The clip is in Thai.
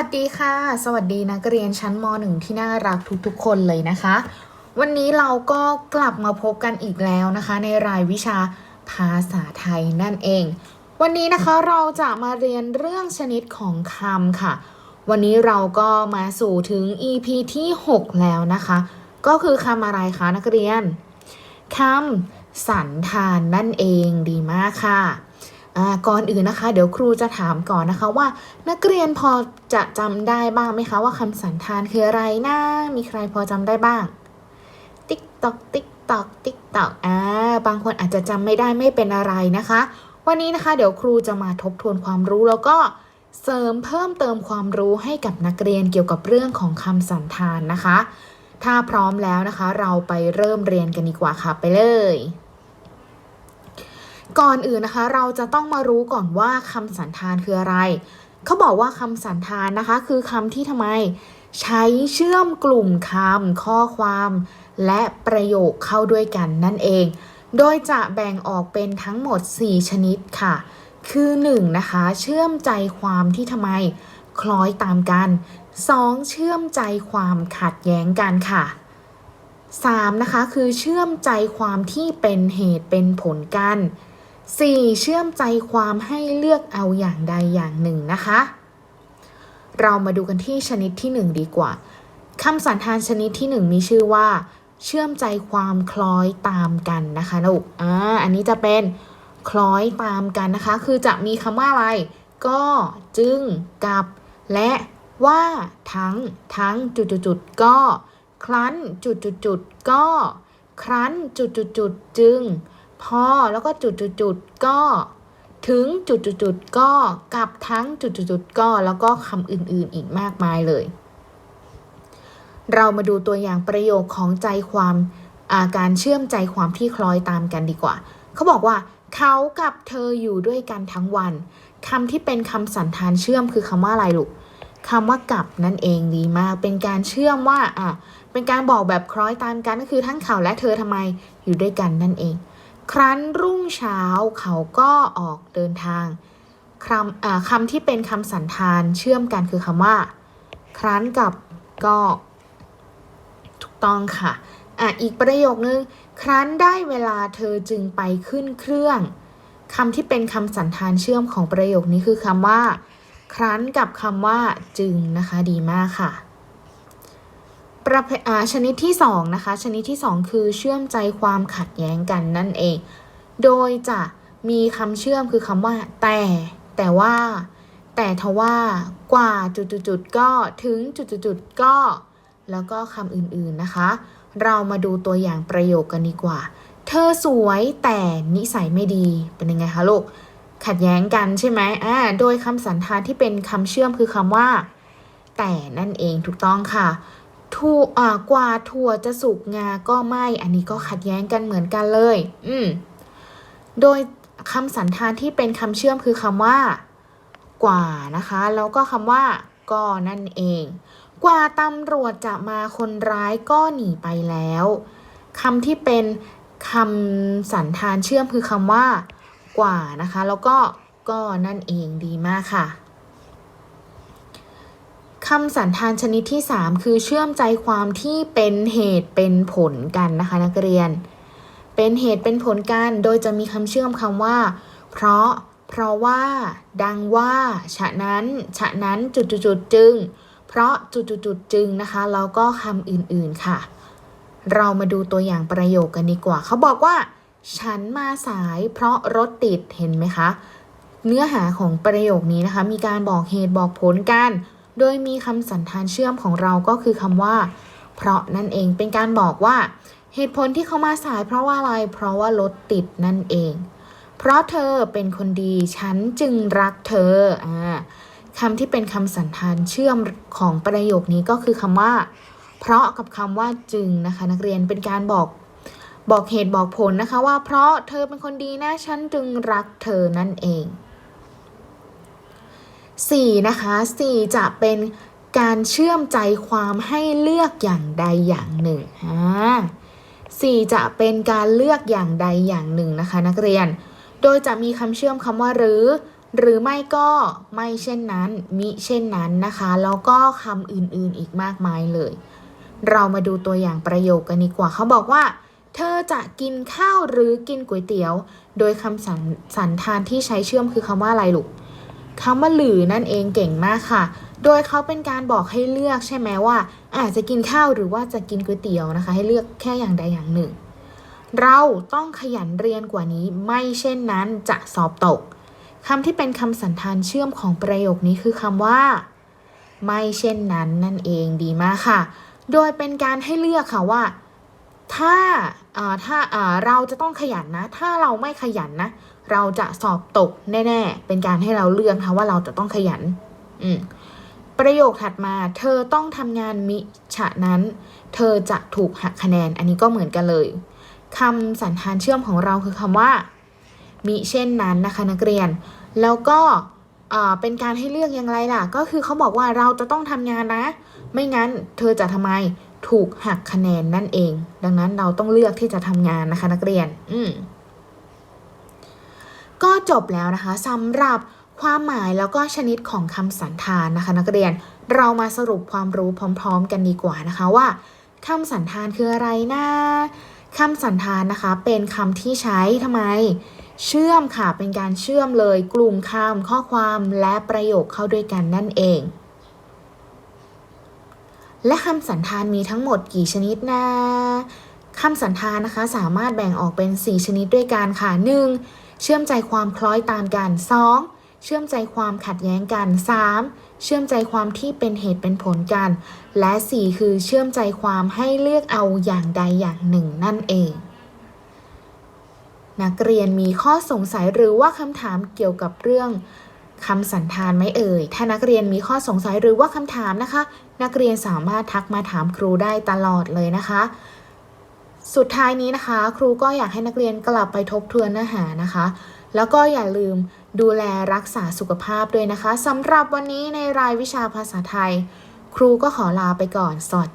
สวัสดีค่ะ สวัสดีนักเรียนชั้นม .1 ที่น่ารักทุกๆ คนเลยนะคะ วันนี้เราก็กลับมาพบกันอีกแล้วนะคะ ในรายวิชาภาษาไทยนั่นเอง วันนี้นะคะเราจะมาเรียนเรื่องชนิดของคำค่ะ วันนี้เราก็มาสู่ถึง EP ที่ 6 แล้วนะคะ ก็คือคำอะไรคะนักเรียนคำสันธานนั่นเองดีมากค่ะ ก่อนอื่นนะคะ เดี๋ยวครูจะถามก่อนนะคะว่า นักเรียนพอจะจำได้บ้างไหมคะว่าคำสันธานคืออะไรนะ มีใครพอจำได้บ้าง ติ๊กตอกติ๊กตอกติ๊กตอกอ่าบางคนอาจจะจำไม่ได้ไม่เป็นอะไรนะคะ วันนี้นะคะ เดี๋ยวครูจะมาทบทวนความรู้แล้วก็เสริมเพิ่มเติมความรู้ให้กับนักเรียนเกี่ยวกับเรื่องของคำสันธานนะคะ ถ้าพร้อมแล้วนะคะ เราไปเริ่มเรียนกันดีกว่าค่ะไปเลย ก่อนอื่นนะคะ เราจะต้องมารู้ก่อนว่าคำสันธานคืออะไร เขาบอกว่าคำสันธานนะคะ คือคำที่ทำไม ใช้เชื่อมกลุ่มคำข้อความ และประโยคเข้าด้วยกันนั่นเอง โดยจะแบ่งออกเป็นทั้งหมด 4 ชนิดค่ะ คือ 1. นะคะ เชื่อมใจความที่ทำไม คล้อยตามกัน 2. เชื่อมใจความขัดแย้งกันค่ะ 3. นะคะ คือเชื่อมใจความที่เป็นเหตุเป็นผลกัน 4. เชื่อมใจความให้เลือกเอาอย่างใดอย่างหนึ่งนะคะ เรามาดูกันที่ชนิดที่ 1 ดีกว่าคำสันธานชนิดที่ 1 มีชื่อว่า เชื่อมใจความคล้อยตามกันนะคะลูกอ่าอันนี้จะเป็นคล้อยตามกันนะคะ คือจะมีคำว่าอะไร ก็จึงกับ และว่าทั้งทั้งจุดจุดจุดก็ ครั้นจุดจุดจุดก็ ครั้นจุดจุดจุดจึง พอแล้วก็จุดจุดจุดๆก็ถึงจุดจุดจุดๆก็กับทั้งจุดจุดจุดๆก็แล้วก็คำอื่นๆอีกมากมายเลย เรามาดูตัวอย่างประโยคของใจความาการเชื่อมใจความที่คล้อยตามกันดีกว่า เขาบอกว่า เขากับเธออยู่ด้วยกันทั้งวันคำที่เป็นคำสันธานเชื่อมคือคำว่าอะไรลูกคำว่ากับนั่นเองดีมาก เป็นการเชื่อมว่าอะเป็นการบอกแบบคล้อยตามกันก็คือทั้งเขาและเธอทำไมอยู่ด้วยกันนั่นเอง ครั้นรุ่งเช้าเขาก็ออกเดินทางคำคำที่เป็นคำสันธานเชื่อมกันคือคำว่า ครั้นกับก็ถูกต้องค่ะอะ อีกประโยคนึง ครั้นได้เวลาเธอจึงไปขึ้นเครื่องคำที่เป็นคำสันธานเชื่อมของประโยคนี้คือคำว่า ครั้นกับคำว่าจึงนะคะดีมากค่ะ ประเภทชนิดที่2นะคะ ชนิดที่ 2 คือเชื่อมใจความขัดแย้งกันนั่นเอง โดยจะมีคำเชื่อมคือคำว่า แต่ แต่ว่า แต่ทว่ากว่าจุดๆๆก็ถึงจุดๆๆก็ แล้วก็คำอื่นๆนะคะ เรามาดูตัวอย่างประโยคกันดีกว่า เธอสวยแต่นิสัยไม่ดีเป็นยังไงคะลูกขัดแย้งกันใช่ไหมอ่าโดยคำสันธานที่เป็นคำเชื่อมคือคำว่า แต่นั่นเองถูกต้องค่ะ ถั่วอ่ากว่าถั่วจะสุกงาก็ไม่ อันนี้ก็ขัดแย้งกันเหมือนกันเลย อืม โดยคำสันธานที่เป็นคำเชื่อมคือคำว่า กว่านะคะ แล้วก็คำว่า ก็นั่นเอง กว่าตำรวจจะมาคนร้ายก็หนีไปแล้วคำที่เป็นคำสันธานเชื่อมคือคำว่า กว่านะคะ แล้วก็ก็นั่นเองดีมากค่ะ คำสันธานชนิดที่ 3 คือเชื่อมใจความที่เป็นเหตุเป็นผลกันนะคะนักเรียน เป็นเหตุเป็นผลกัน โดยจะมีคำเชื่อมคำว่า เพราะ เพราะว่า ดังว่า ฉะนั้น ฉะนั้น จุดจุดจุดจึง เพราะจุดจุดจุดจึงนะคะ แล้วก็คำอื่นๆค่ะ เรามาดูตัวอย่างประโยคกันดีกว่า เขาบอกว่า ฉันมาสายเพราะรถติด เห็นไหมคะ เนื้อหาของประโยคนี้นะคะ มีการบอกเหตุบอกผลกัน โดยมีคำสันธานเชื่อมของเราก็คือคำว่า เพราะนั่นเองเป็นการบอกว่า เหตุผลที่เขามาสายเพราะว่าอะไร เพราะว่ารถติดนั่นเอง เพราะเธอเป็นคนดี ฉันจึงรักเธออ่าคำที่เป็นคำสันธานเชื่อมของประโยคนี้ก็คือคำว่า เพราะกับคำว่าจึงนะคะ นักเรียนเป็นการบอกบอกเหตุบอกผลนะคะว่าเพราะเธอเป็นคนดีนะฉันจึงรักเธอนั่นเอง 4. นะคะ4จะเป็นการเชื่อมใจความให้เลือกอย่างใดอย่างหนึ่งอ่า4จะเป็นการเลือกอย่างใดอย่างหนึ่งนะคะ นักเรียน โดยจะมีคำเชื่อมคำว่าหรือ หรือไม่ก็ไม่เช่นนั้น มิเช่นนั้นนะคะ แล้วก็คำอื่นๆอีกมากมายเลย เรามาดูตัวอย่างประโยคกันดีกว่า เขาบอกว่า เธอจะกินข้าวหรือกินก๋วยเตี๋ยว โดยคำสันสันธานที่ใช้เชื่อมคือคำว่าอะไรลูก คำว่าหรือนั่นเองเก่งมากค่ะ โดยเขาเป็นการบอกให้เลือกใช่ไหมว่า อาจจะกินข้าวหรือว่าจะกินก๋วยเตี๋ยวนะคะ ให้เลือกแค่อย่างใดอย่างหนึ่ง เราต้องขยันเรียนกว่านี้ไม่เช่นนั้นจะสอบตกคำที่เป็นคำสันธานเชื่อมของประโยคนี้คือคำว่า ไม่เช่นนั้นนั่นเองดีมากค่ะ โดยเป็นการให้เลือกค่ะว่า ถ้าอ่าถ้าอ่าเราจะต้องขยันนะ ถ้าเราไม่ขยันนะ เราจะสอบตกแน่ ๆ เป็นการให้เราเลือกค่ะว่าเราจะต้องขยัน อืมประโยคถัดมา เธอต้องทำงานมิฉะนั้น เธอจะถูกหักคะแนน อันนี้ก็เหมือนกันเลยคำสันธานเชื่อมของเราคือคำว่ามิเช่นนั้นนะคะนักเรียน แล้วก็อ่าเป็นการให้เลือกอย่างไรล่ะ ก็คือเขาบอกว่าเราจะต้องทำงานนะ ไม่งั้นเธอจะทำไม ถูกหักคะแนนนั่นเอง ดังนั้นเราต้องเลือกที่จะทำงานนะคะ นักเรียน อืมก็จบแล้วนะคะสำหรับความหมายแล้วก็ชนิดของคำสันธานนะคะ นักเรียนเรามาสรุปความรู้พร้อม ๆ กันดีกว่านะคะว่าคำสันธานคืออะไรนะคำสันธานนะคะเป็นคำที่ใช้ทำไม เชื่อมค่ะเป็นการเชื่อมเลยกลุ่มคำข้อความและประโยคเข้าด้วยกันนั่นเอง และคำสันธานมีทั้งหมดกี่ชนิดนะคำสันธานนะคะสามารถแบ่งออกเป็น 4 ชนิดด้วยกันค่ะ 1. เชื่อมใจความคล้อยตามกัน 2. เชื่อมใจความขัดแย้งกัน 3. เชื่อมใจความที่เป็นเหตุเป็นผลกัน และ 4 คือเชื่อมใจความให้เลือกเอาอย่างใดอย่างหนึ่งนั่นเอง นักเรียนมีข้อสงสัยหรือว่าคำถามเกี่ยวกับเรื่อง คำสันธานไหมเอ่ย ถ้านักเรียนมีข้อสงสัยหรือว่าคำถามนะคะ นักเรียนสามารถทักมาถามครูได้ตลอดเลยนะคะ สุดท้ายนี้นะคะ ครูก็อยากให้นักเรียนกลับไปทบทวนเนื้อหานะคะ แล้วก็อย่าลืมดูแลรักษาสุขภาพด้วยนะคะสำหรับวันนี้ในรายวิชาภาษาไทย ครูก็ขอลาไปก่อนสวัส